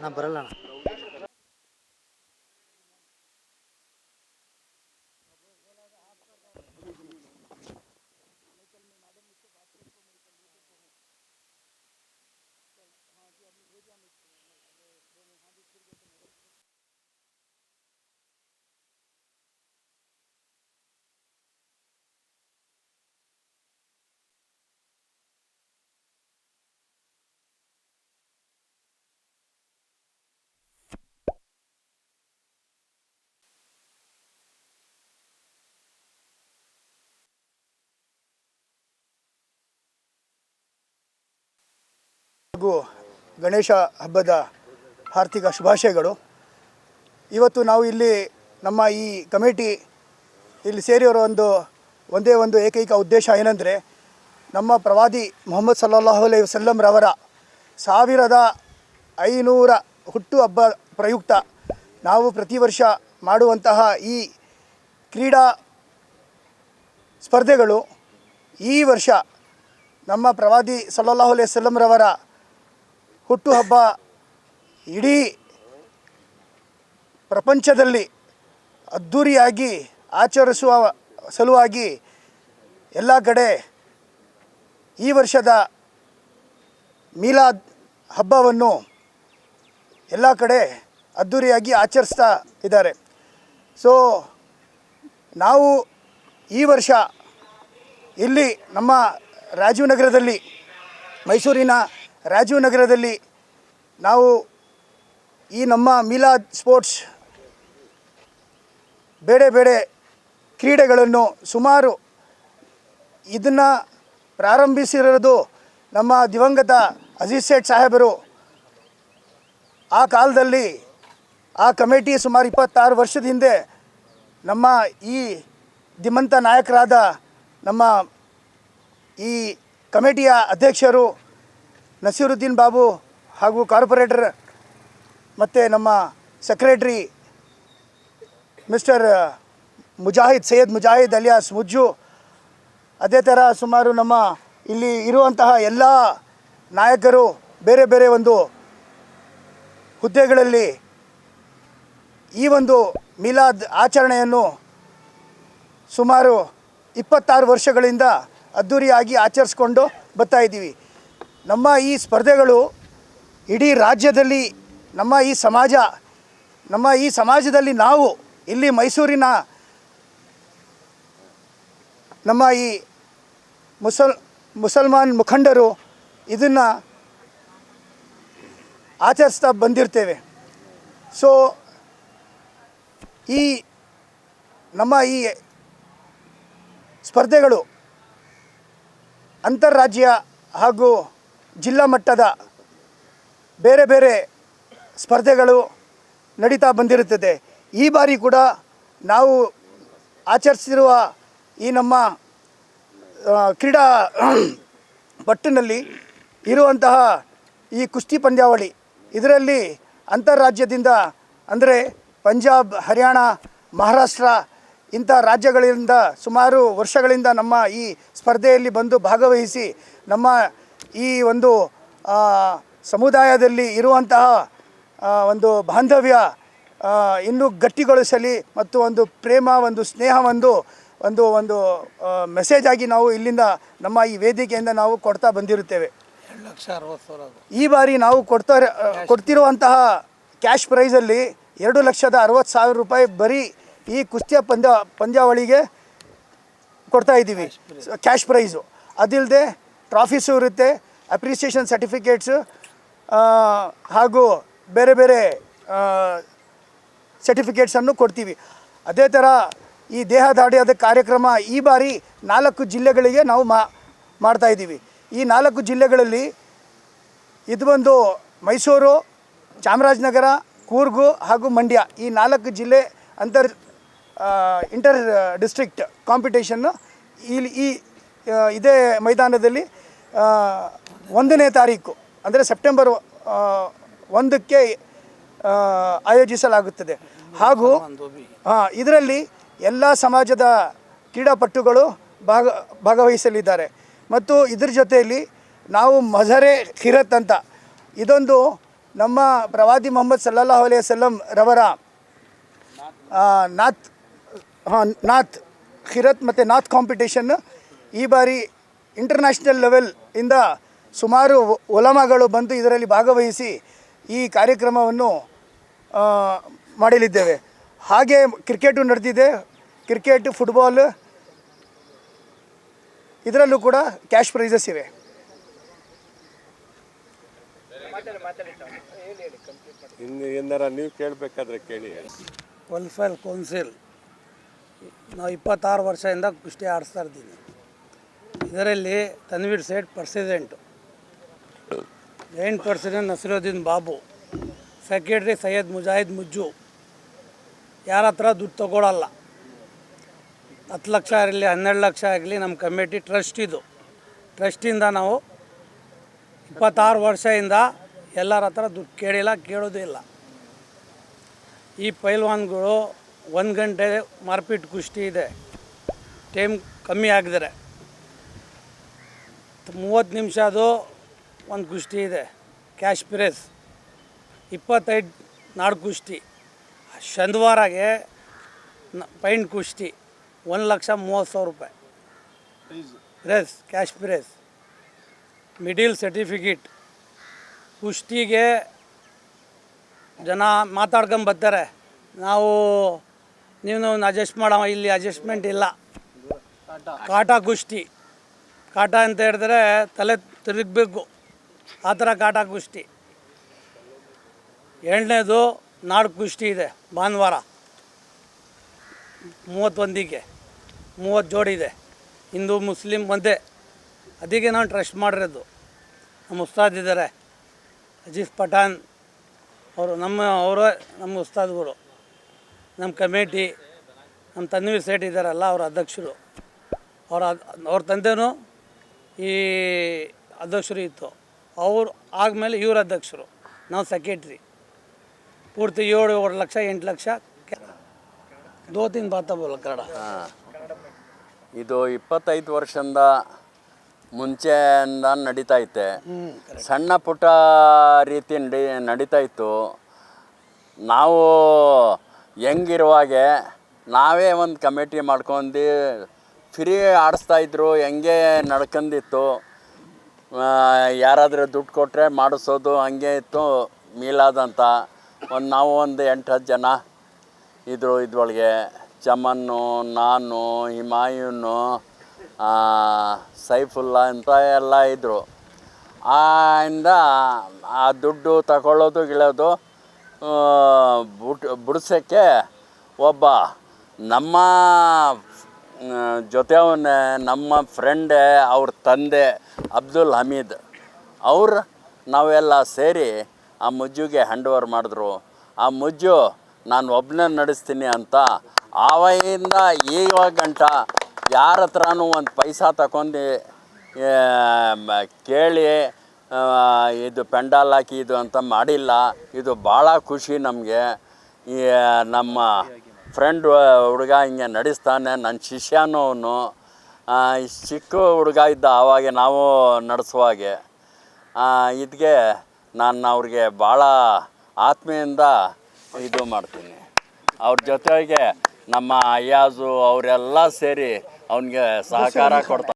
ನಾ ಬರಲ್ಲ ಹಾಗೂ ಗಣೇಶ ಹಬ್ಬದ ಆರ್ಥಿಕ ಶುಭಾಶಯಗಳು. ಇವತ್ತು ನಾವು ಇಲ್ಲಿ ನಮ್ಮ ಈ ಕಮಿಟಿ ಇಲ್ಲಿ ಸೇರಿರೋ ಒಂದು, ಒಂದೇ ಒಂದು ಏಕೈಕ ಉದ್ದೇಶ ಏನಂದರೆ ನಮ್ಮ ಪ್ರವಾದಿ ಮೊಹಮ್ಮದ್ ಸಲ್ಲಲ್ಲಾಹು ಅಲೈ ವಸಲ್ಲಂರವರ ಸಾವಿರದ ಐನೂರ ಹುಟ್ಟು ಹಬ್ಬ ಪ್ರಯುಕ್ತ ನಾವು ಪ್ರತಿ ವರ್ಷ ಮಾಡುವಂತಹ ಈ ಕ್ರೀಡಾ ಸ್ಪರ್ಧೆಗಳು ಈ ವರ್ಷ ನಮ್ಮ ಪ್ರವಾದಿ ಸಲ್ಲಲ್ಲಾಹು ಅಲೈ ವಸಲ್ಲಂರವರ ಹುಟ್ಟುಹಬ್ಬ ಇಡೀ ಪ್ರಪಂಚದಲ್ಲಿ ಅದ್ದೂರಿಯಾಗಿ ಆಚರಿಸುವ ಸಲುವಾಗಿ ಎಲ್ಲ ಕಡೆ ಈ ವರ್ಷದ ಮೀಲಾದ್ ಹಬ್ಬವನ್ನು ಎಲ್ಲ ಕಡೆ ಅದ್ದೂರಿಯಾಗಿ ಆಚರಿಸ್ತಾ ಇದ್ದಾರೆ. ಸೊ ನಾವು ಈ ವರ್ಷ ಇಲ್ಲಿ ನಮ್ಮ ರಾಜೀವ್ ನಗರದಲ್ಲಿ ಮೈಸೂರಿನ ರಾಜೀವ್ ನಗರದಲ್ಲಿ ನಾವು ಈ ನಮ್ಮ ಮಿಲಾದ್ ಸ್ಪೋರ್ಟ್ಸ್ ಬೇರೆ ಬೇರೆ ಕ್ರೀಡೆಗಳನ್ನು ಸುಮಾರು ಇದನ್ನು ಪ್ರಾರಂಭಿಸಿರೋದು ನಮ್ಮ ದಿವಂಗತ ಅಜೀಜ್ ಸೇಠ್ ಸಾಹೇಬರು. ಆ ಕಾಲದಲ್ಲಿ ಆ ಕಮಿಟಿ ಸುಮಾರು ಇಪ್ಪತ್ತಾರು ವರ್ಷದ ಹಿಂದೆ ನಮ್ಮ ಈ ದಿಮಂತ ನಾಯಕರಾದ ನಮ್ಮ ಈ ಕಮಿಟಿಯ ಅಧ್ಯಕ್ಷರು ನಸೀರುದ್ದೀನ್ ಬಾಬು ಹಾಗೂ ಕಾರ್ಪೊರೇಟರ್ ಮತ್ತು ನಮ್ಮ secretary mister Mujahid, Syed Mujahid alias Mujju. ಅದೇ ಥರ ಸುಮಾರು ನಮ್ಮ ಇಲ್ಲಿ ಇರುವಂತಹ ಎಲ್ಲ ನಾಯಕರು ಬೇರೆ ಬೇರೆ ಒಂದು ಹುದ್ದೆಗಳಲ್ಲಿ ಈ ಒಂದು ಮಿಲಾದ್ ಆಚರಣೆಯನ್ನು ಸುಮಾರು ಇಪ್ಪತ್ತಾರು ವರ್ಷಗಳಿಂದ ಅದ್ಧೂರಿಯಾಗಿ ಆಚರಿಸ್ಕೊಂಡು ಬರ್ತಾ ಇದ್ದೀವಿ. ನಮ್ಮ ಈ ಸ್ಪರ್ಧೆಗಳು ಇಡೀ ರಾಜ್ಯದಲ್ಲಿ, ನಮ್ಮ ಈ ಸಮಾಜ, ನಮ್ಮ ಈ ಸಮಾಜದಲ್ಲಿ ನಾವು ಇಲ್ಲಿ ಮೈಸೂರಿನ ನಮ್ಮ ಈ ಮುಸಲ್, ಮುಸಲ್ಮಾನ್ ಮುಖಂಡರು ಇದನ್ನು ಆಚರಿಸ್ತಾ ಬಂದಿರ್ತೇವೆ. ಸೊ ಈ ನಮ್ಮ ಈ ಸ್ಪರ್ಧೆಗಳು ಅಂತಾರಾಜ್ಯ ಹಾಗೂ ಜಿಲ್ಲಾ ಮಟ್ಟದ ಬೇರೆ ಬೇರೆ ಸ್ಪರ್ಧೆಗಳು ನಡೀತಾ ಬಂದಿರುತ್ತದೆ. ಈ ಬಾರಿ ಕೂಡ ನಾವು ಆಚರಿಸಿರುವ ಈ ನಮ್ಮ ಕ್ರೀಡಾ ಪಟ್ಟಿನಲ್ಲಿ ಇರುವಂತಹ ಈ ಕುಸ್ತಿ ಪಂದ್ಯಾವಳಿ ಇದರಲ್ಲಿ ಅಂತಾರಾಜ್ಯದಿಂದ ಅಂದರೆ ಪಂಜಾಬ್, ಹರಿಯಾಣ, ಮಹಾರಾಷ್ಟ್ರ ಇಂಥ ರಾಜ್ಯಗಳಿಂದ ಸುಮಾರು ವರ್ಷಗಳಿಂದ ನಮ್ಮ ಈ ಸ್ಪರ್ಧೆಯಲ್ಲಿ ಬಂದು ಭಾಗವಹಿಸಿ ನಮ್ಮ ಈ ಒಂದು ಸಮುದಾಯದಲ್ಲಿ ಇರುವಂತಹ ಒಂದು ಬಾಂಧವ್ಯ ಇನ್ನೂ ಗಟ್ಟಿಗೊಳಿಸಲಿ ಮತ್ತು ಒಂದು ಪ್ರೇಮ ಒಂದು ಸ್ನೇಹ ಒಂದು ಒಂದು ಒಂದು ಮೆಸೇಜ್ ಆಗಿ ನಾವು ಇಲ್ಲಿಂದ ನಮ್ಮ ಈ ವೇದಿಕೆಯಿಂದ ನಾವು ಕೊಡ್ತಾ ಬಂದಿರುತ್ತೇವೆ. ಎರಡು ಲಕ್ಷ ಅರವತ್ತು ಸಾವಿರ ಅದು ಈ ಬಾರಿ ನಾವು ಕೊಡ್ತಾ ಕೊಡ್ತಿರುವಂತಹ ಕ್ಯಾಶ್ ಪ್ರೈಸಲ್ಲಿ ಎರಡು ಲಕ್ಷದ ಅರವತ್ತು ಸಾವಿರ ರೂಪಾಯಿ ಬರೀ ಈ ಕುಸ್ತಿಯ ಪಂದ್ಯ ಪಂದ್ಯಾವಳಿಗೆ ಕೊಡ್ತಾ ಇದ್ದೀವಿ. ಕ್ಯಾಶ್ ಪ್ರೈಸು ಅದಿಲ್ಲದೆ ಟ್ರಾಫೀಸು ಇರುತ್ತೆ ಅಪ್ರಿಸಿಯೇಷನ್ ಸರ್ಟಿಫಿಕೇಟ್ಸು ಹಾಗೂ ಬೇರೆ ಬೇರೆ ಸರ್ಟಿಫಿಕೇಟ್ಸನ್ನು ಕೊಡ್ತೀವಿ. ಅದೇ ಥರ ಈ ದೇಹದಾಢ್ಯದ ಕಾರ್ಯಕ್ರಮ ಈ ಬಾರಿ ನಾಲ್ಕು ಜಿಲ್ಲೆಗಳಿಗೆ ನಾವು ಮಾ, ಮಾಡ್ತಾ ಇದ್ದೀವಿ. ಈ ನಾಲ್ಕು ಜಿಲ್ಲೆಗಳಲ್ಲಿ ಇದು ಬಂದು ಮೈಸೂರು, ಚಾಮರಾಜನಗರ, ಕೂರ್ಗು ಹಾಗೂ ಮಂಡ್ಯ ಈ ನಾಲ್ಕು ಜಿಲ್ಲೆ ಅಂತರ್ ಇಂಟರ್ ಡಿಸ್ಟ್ರಿಕ್ಟ್ ಕಾಂಪಿಟೇಷನ್ನು ಇಲ್ಲಿ ಈ ಇದೇ ಮೈದಾನದಲ್ಲಿ ಒಂದನೇ ತಾರೀಕು, ಅಂದರೆ ಸೆಪ್ಟೆಂಬರ್ ಒಂದಕ್ಕೆ ಆಯೋಜಿಸಲಾಗುತ್ತದೆ. ಹಾಗೂ ಇದರಲ್ಲಿ ಎಲ್ಲ ಸಮಾಜದ ಕ್ರೀಡಾಪಟುಗಳು ಭಾಗ, ಭಾಗವಹಿಸಲಿದ್ದಾರೆ. ಮತ್ತು ಇದ್ರ ಜೊತೆಯಲ್ಲಿ ನಾವು ಮಜರೆ ಖಿರತ್ ಅಂತ, ಇದೊಂದು ನಮ್ಮ ಪ್ರವಾದಿ ಮೊಹಮ್ಮದ್ ಸಲ್ಲಲ್ಲಾಹು ಅಲೈಹಿ ವಸಲ್ಲಂ ರವರ ನಾಥ್ ಹಾಂ, ನಾತ್ ಖಿರತ್ ಮತ್ತು ನಾತ್ ಕಾಂಪಿಟೇಷನ್ ಈ ಬಾರಿ ಇಂಟರ್ನ್ಯಾಷನಲ್ ಲೆವೆಲ್ ಇಂದ ಸುಮಾರು ಒಲಮಗಳು ಬಂದು ಇದರಲ್ಲಿ ಭಾಗವಹಿಸಿ ಈ ಕಾರ್ಯಕ್ರಮವನ್ನು ಆ, ಮಾಡಲಿದ್ದೇವೆ. ಹಾಗೆ ಕ್ರಿಕೆಟು ನಡೆದಿದೆ. ಕ್ರಿಕೆಟ್ ಫುಟ್ಬಾಲ್ ಇದರಲ್ಲೂ ಕೂಡ ಕ್ಯಾಶ್ ಪ್ರೈಸಸ್ ಇವೆ. ಇನ್ನು ಏನಾರ ನೀವು ಕೇಳಬೇಕಾದ್ರೆ ಕೇಳಿ. ವೆಲ್ಫೇರ್ ಕೌನ್ಸಿಲ್ ನಾವು ಇಪ್ಪತ್ತಾರು ವರ್ಷದಿಂದ ಕುಸ್ತಿ ಆಡಿಸ್ತಾ ಇದ್ದೀನಿ ಇದರಲ್ಲಿ Tanveer Sait president. Joint president Nasiruddin Babu, secretary Syed Mujahid Mujju. ಯಾರ ಹತ್ರ ದುಡ್ಡು ತೊಗೊಳಲ್ಲ. ಹತ್ತು ಲಕ್ಷ ಆಗಲಿ ಹನ್ನೆರಡು ಲಕ್ಷ ಆಗಲಿ ನಮ್ಮ ಕಮಿಟಿ ಟ್ರಸ್ಟ್ ಇದು. ಟ್ರಸ್ಟಿಂದ ನಾವು ಇಪ್ಪತ್ತಾರು ವರ್ಷದಿಂದ ಎಲ್ಲರ ಹತ್ರ ದುಡ್ಡು ಕೇಳಿಲ್ಲ, ಕೇಳೋದೂ ಇಲ್ಲ. ಈ ಪೈಲ್ವಾನ್ಗಳು ಒಂದು ಗಂಟೆ ಮಾರ್ಪಿಟ್ ಕುಸ್ತಿ ಇದೆ. ಟೈಮ್ ಕಮ್ಮಿ ಆಗಿದ್ದಾರೆ. ಮೂವತ್ತು ನಿಮಿಷ ಅದು ಒಂದು ಕುಸ್ತಿ ಇದೆ. ಕ್ಯಾಶ್ ಪ್ರೇಸ್ ಇಪ್ಪತ್ತೈದು ನಾಡು ಕುಸ್ತಿ ಶನಿವಾರಗೆ ನ- ಪೈಂಟ್ ಕುಸ್ತಿ ಒಂದು ಲಕ್ಷ ಮೂವತ್ತು ಸಾವಿರ ರೂಪಾಯಿ. Prize cash prize medal certificate. ಕುಷ್ಟಿಗೆ ಜನ ಮಾತಾಡ್ಕೊಂಬರ್ತಾರೆ ನಾವು ನೀವು ಅಡ್ಜಸ್ಟ್ ಮಾಡೋ ಇಲ್ಲಿ ಅಡ್ಜಸ್ಟ್ಮೆಂಟ್ ಇಲ್ಲ. ಕಾಟಾ ಕುಸ್ತಿ ಕಾಟ ಅಂತ ಹೇಳಿದ್ರೆ ತಲೆ ತಿರುಗಬೇಕು. ಆ ಥರ ಕಾಟ ಕುಷ್ಟಿ. ಎರಡನೇದು ನಾಡು ಕುಷ್ಟಿ ಇದೆ ಭಾನುವಾರ. ಮೂವತ್ತೊಂದಿಗೆ ಮೂವತ್ತು ಜೋಡಿ ಇದೆ. ಹಿಂದೂ, ಮುಸ್ಲಿಂ ಒಂದೇ. ಅದಕ್ಕೆ ನಾನು ಟ್ರಸ್ಟ್ ಮಾಡಿರೋದು. ನಮ್ಮ ಉಸ್ತಾದ್ ಇದ್ದಾರೆ ಅಜೀಫ್ ಪಠಾನ್ ಅವರು, ನಮ್ಮ ಅವರು ನಮ್ಮ ಉಸ್ತಾದ್ಗಳು. ನಮ್ಮ ಕಮಿಟಿ, ನಮ್ಮ ತನ್ವೀರ್ ಸೇಟ್ ಇದ್ದಾರಲ್ಲ ಅವ್ರ ಅಧ್ಯಕ್ಷರು. ಅವರ, ಅವ್ರ ತಂದೆನೂ ಈ ಅಧ್ಯಕ್ಷರು ಇತ್ತು. ಅವರು ಆದಮೇಲೆ ಇವ್ರ ಅಧ್ಯಕ್ಷರು. ನಾವು ಸೆಕ್ರೆಟ್ರಿ ಪೂರ್ತಿ ಏಳು ಏಳು ಲಕ್ಷ ಎಂಟು ಲಕ್ಷ ದೋತಿನ ಬಾತ ಬೋಲ ಕನ್ನಡ. ಇದು ಇಪ್ಪತ್ತೈದು ವರ್ಷದಿಂದ ಮುಂಚೆಯಿಂದ ನಡೀತಾ ಐತೆ. ಸಣ್ಣ ಪುಟ್ಟ ರೀತಿ ನಡಿ ನಡೀತಾ ಇತ್ತು. ನಾವು ಹೆಂಗಿರುವಾಗೆ ನಾವೇ ಒಂದು ಕಮಿಟಿ ಮಾಡ್ಕೊಂಡು ಫ್ರೀ ಆಡಿಸ್ತಾ ಇದ್ರು, ಹೆಂಗೆ ನಡ್ಕಂದಿತ್ತು ಯಾರಾದರೂ ದುಡ್ಡು ಕೊಟ್ಟರೆ ಮಾಡಿಸೋದು ಹಂಗೆ ಇತ್ತು, ಮೀಲಾದಂತ. ಒಂದು ನಾವು ಒಂದು ಎಂಟು, ಹತ್ತು ಜನ ಇದ್ರು ಇದ್ರೊಳಗೆ. ಚಮನ್ನು, ನಾನು, ಹಿಮಾಯುನು ಸೈಫುಲ್ಲಾ ಅಂತ ಎಲ್ಲ ಇದ್ದರು ಆಯಿಂದ ಆ ದುಡ್ಡು ತಗೊಳ್ಳೋದು, ಗಿಳೋದು ಬುಟ್, ಬಿಡ್ಸೋಕ್ಕೆ ಒಬ್ಬ ನಮ್ಮ ಜೊತೆಯವನ್ನೇ ನಮ್ಮ ಫ್ರೆಂಡ್ ಅವ್ರ ತಂದೆ ಅಬ್ದುಲ್ ಹಮೀದ್, ಅವ್ರು ನಾವೆಲ್ಲ ಸೇರಿ ಆ ಮುಜ್ಜುಗೆ ಹ್ಯಾಂಡ್ ಓವರ್ ಮಾಡಿದ್ರು. ಆ ಮುಜ್ಜು, ನಾನು ಒಬ್ಬನೇ ನಡೆಸ್ತೀನಿ ಅಂತ ಆವಾಗಿಂದ ಈವಾಗ ಗಂಟ ಯಾರ ಹತ್ರನೂ ಒಂದು ಪೈಸಾ ತಗೊಂಡು ಕೇಳಿ ಇದು ಪೆಂಡಾಲ್ ಹಾಕಿ ಇದು ಅಂತ ಮಾಡಿಲ್ಲ. ಇದು ಭಾಳ ಖುಷಿ ನಮಗೆ. ನಮ್ಮ ಫ್ರೆಂಡ್ ಹುಡುಗ ಹಿಂಗೆ ನಡೆಸ್ತಾನೆ. ನನ್ನ ಶಿಷ್ಯನೂ ಅವನು. ಚಿಕ್ಕ ಹುಡುಗ ಇದ್ದ ಆವಾಗ ನಾವು ನಡೆಸುವಾಗೆ ಇದಕ್ಕೆ ನಾನು ಅವ್ರಿಗೆ ಭಾಳ ಆತ್ಮೆಯಿಂದ ಇದು ಮಾಡ್ತೀನಿ. ಅವ್ರ ಜೊತೆಗೆ ನಮ್ಮ ಅಯ್ಯಾಜು ಅವರೆಲ್ಲ ಸೇರಿ ಅವನಿಗೆ ಸಹಕಾರ ಕೊಡ್ತಾರೆ